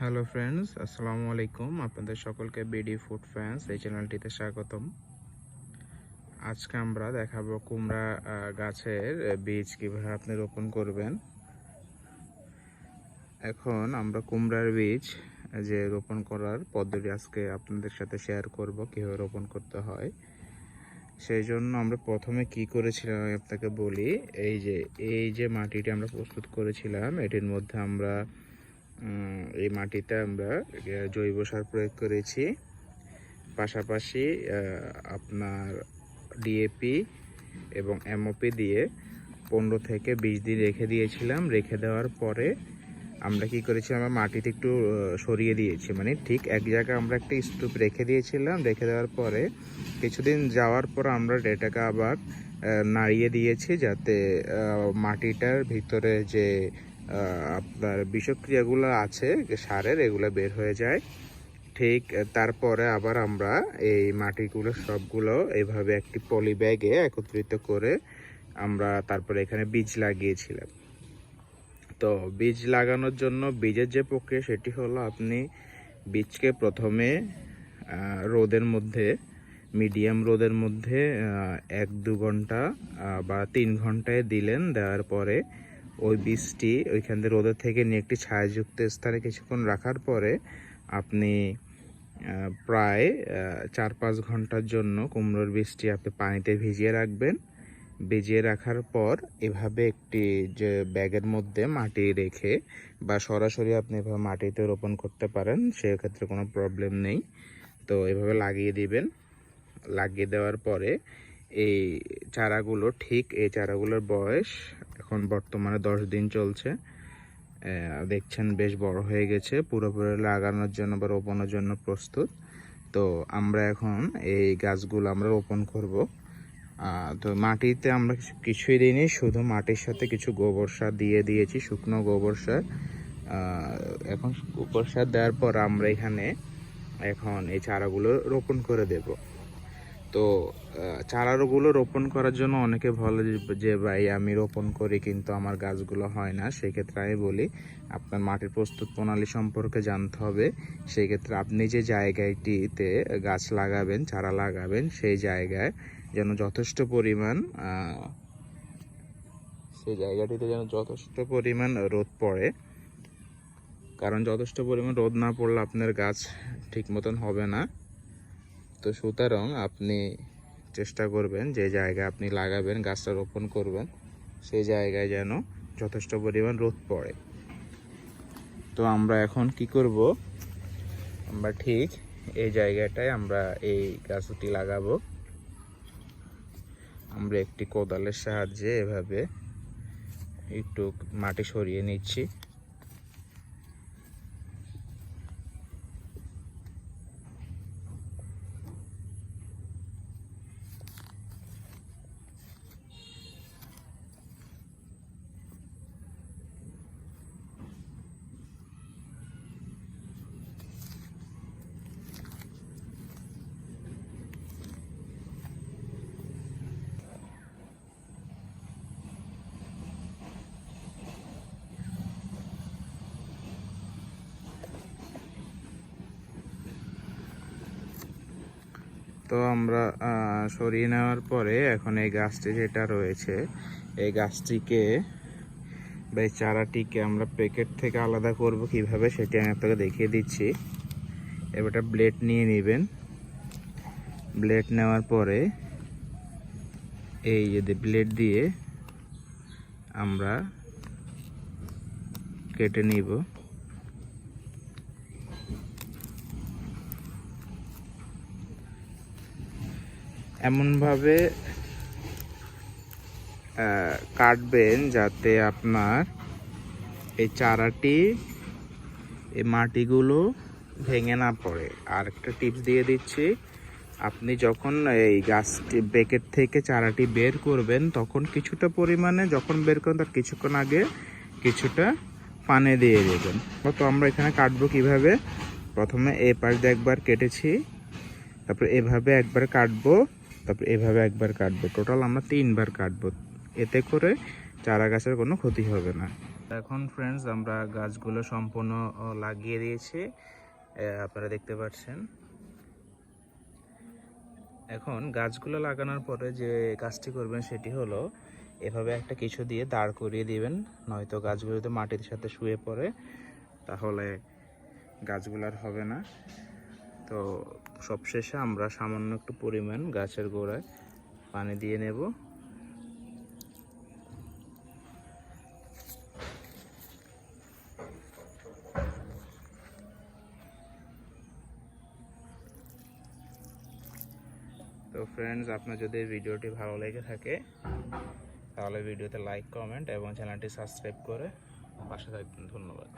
Hello friends আসসালামু আলাইকুম আপনাদের সকলকে বিডি ফুড ফ্যান্স এই চ্যানেলটিতে স্বাগতম। আজকে আমরা দেখাবো কুমড়া গাছের বীজ কীভাবে আপনি রোপণ করবেন। এখন আমরা কুমড়ার বীজ, যে রোপণ করার পদ্ধতি আজকে আপনাদের সাথে শেয়ার করব, কীভাবে রোপণ করতে হয়। সেই জন্য আমরা প্রথমে কি করেছিলাম, আমি আপনাকে বলি। এই যে এই যে মাটিটি আমরা প্রস্তুত করেছিলাম, এটির মধ্যে আমরা এই মাটিতে আমরা জৈব সার প্রয়োগ করেছি। পাশাপাশি আপনার ডিএপি এবং এমওপি দিয়ে পনেরো থেকে বিশ দিন রেখে দিয়েছিলাম। রেখে দেওয়ার পরে আমরা কি করেছি, আমরা মাটিতে একটু সরিয়ে দিয়েছি। মানে ঠিক এক জায়গায় আমরা একটা স্তূপ রেখে দিয়েছিলাম। রেখে দেওয়ার পরে কিছুদিন যাওয়ার পর আমরা এটাকে আবার নাড়িয়ে দিয়েছি যাতে মাটিটার ভিতরে যে আপনার বিষক্রিয়াগুলো আছে, সারের, এগুলো বের হয়ে যায়। ঠিক তারপরে আবার আমরা এই মাটিগুলো সবগুলো এইভাবে একটি পলি ব্যাগে একত্রিত করে আমরা তারপরে এখানে বীজ লাগিয়েছিলাম। তো বীজ লাগানোর জন্য বীজের যে প্রক্রিয়া, সেটি হলো আপনি বীজকে প্রথমে রোদের মধ্যে, মিডিয়াম রোদের মধ্যে এক দু ঘণ্টা বা তিন ঘন্টায় দিলেন, দেওয়ার পরে ওই বীজটি ওইখান থেকে রোদের থেকে নিয়ে একটি ছায়াযুক্ত স্থানে কিছুক্ষণ রাখার পরে আপনি প্রায় চার পাঁচ ঘণ্টার জন্য কুমড়োর বীজটি আপনি পানিতে ভিজিয়ে রাখবেন। ভিজিয়ে রাখার পর এভাবে একটি যে ব্যাগের মধ্যে মাটি রেখে বা সরাসরি আপনি এভাবে মাটিতে রোপণ করতে পারেন, সেক্ষেত্রে কোনো প্রবলেম নেই। তো এভাবে লাগিয়ে দিবেন। লাগিয়ে দেওয়ার পরে এই চারাগুলো ঠিক এই চারাগুলোর বয়স এখন বর্তমানে দশ দিন চলছে। দেখছেন বেশ বড় হয়ে গেছে, পুরোপুরি লাগানোর জন্য বা রোপণের জন্য প্রস্তুত। তো আমরা এখন এই গাছগুলো আমরা রোপণ করব। তো মাটিতে আমরা কিছু- কিছুই দিইনি, শুধু মাটির সাথে কিছু গোবর সার দিয়ে দিয়েছি, শুকনো গোবর সার। এখন গোবর সার দেওয়ার পর আমরা এখানে এখন এই চারাগুলো রোপণ করে দেব। তো চারাগুলো রোপণ করার জন্য অনেকে বলে যে- যে ভাই, আমি রোপণ করি কিন্তু আমার গাছগুলো হয় না। সেক্ষেত্রে আমি বলি, আপনার মাটির প্রস্তুত প্রণালী সম্পর্কে জানতে হবে। সেক্ষেত্রে আপনি যে জায়গাটিতে গাছ লাগাবেন, চারা লাগাবেন, সেই জায়গায় যেন যথেষ্ট পরিমাণ সেই জায়গাটিতে যেন যথেষ্ট পরিমাণ রোদ পড়ে। কারণ যথেষ্ট পরিমাণ রোদ না পড়লে আপনার গাছ ঠিক মতন হবে না। তো সুতরাং আপনি চেষ্টা করবেন যে জায়গায় আপনি লাগাবেন, গাছটা রোপণ করবেন, সেই জায়গায় যেন যথেষ্ট পরিমাণ রোদ পড়ে। তো আমরা এখন কি করব? আমরা ঠিক এই জায়গাটায় আমরা এই গাছটি লাগাবো। আমরা একটি কোদালের সাহায্যে এভাবে একটু মাটি সরিয়ে নিচ্ছি। তো আমরা সরিয়ে নেওয়ার পরে এখন এই গাছটি যেটা রয়েছে, এই গাছটিকে বা এই চারাটিকে আমরা প্যাকেট থেকে আলাদা করব কীভাবে সেটি আমি আপনাকে দেখিয়ে দিচ্ছি। এবারটা ব্লেড নিয়ে নেবেন। ব্লেড নেওয়ার পরে এই যদি ব্লেড দিয়ে আমরা কেটে নিব। এমনভাবে কাটবেন যাতে আপনার এই চারাটি, এই মাটিগুলো ভেঙে না পড়ে। আর একটা টিপস দিয়ে দিচ্ছি, আপনি যখন এই গাছটি বেকেট থেকে চারাটি বের করবেন, তখন কিছুটা পরিমাণে যখন বের করবেন, তার কিছুক্ষণ আগে কিছুটা পানে দিয়ে দেবেন। তো আমরা এখানে কাটবো কীভাবে? প্রথমে এই পাশ দিয়ে একবার কেটেছি, তারপর এভাবে একবার কাটবো। তারপর এভাবে একবার কাটবো। টোটাল আমরা তিনবার কাটবো। এতে করে চারা গাছের কোনো ক্ষতি হবে না। এখন ফ্রেন্ডস আমরা গাছগুলো সম্পূর্ণ লাগিয়ে দিয়েছি। আপনারা দেখতে পাচ্ছেন। এখন গাছগুলো লাগানোর পরে যে কাজটি করবেন সেটি হলো, এভাবে একটা কিছু দিয়ে দাঁড় করিয়ে দিবেন। নয়তো গাছগুলো যদি মাটির সাথে শুয়ে পড়ে, তাহলে গাছগুলো আর হবে না। তো সবশেষে আমরা সামান্য একটু পরিমাণ গাছের গোড়ায় পানি দিয়ে নেব। তো ফ্রেন্ডস আপনার যদি ভিডিওটি ভালো লেগে থাকে, তাহলে ভিডিওতে লাইক কমেন্ট এবং চ্যানেলটি সাবস্ক্রাইব করে পাশে থাকবেন। ধন্যবাদ।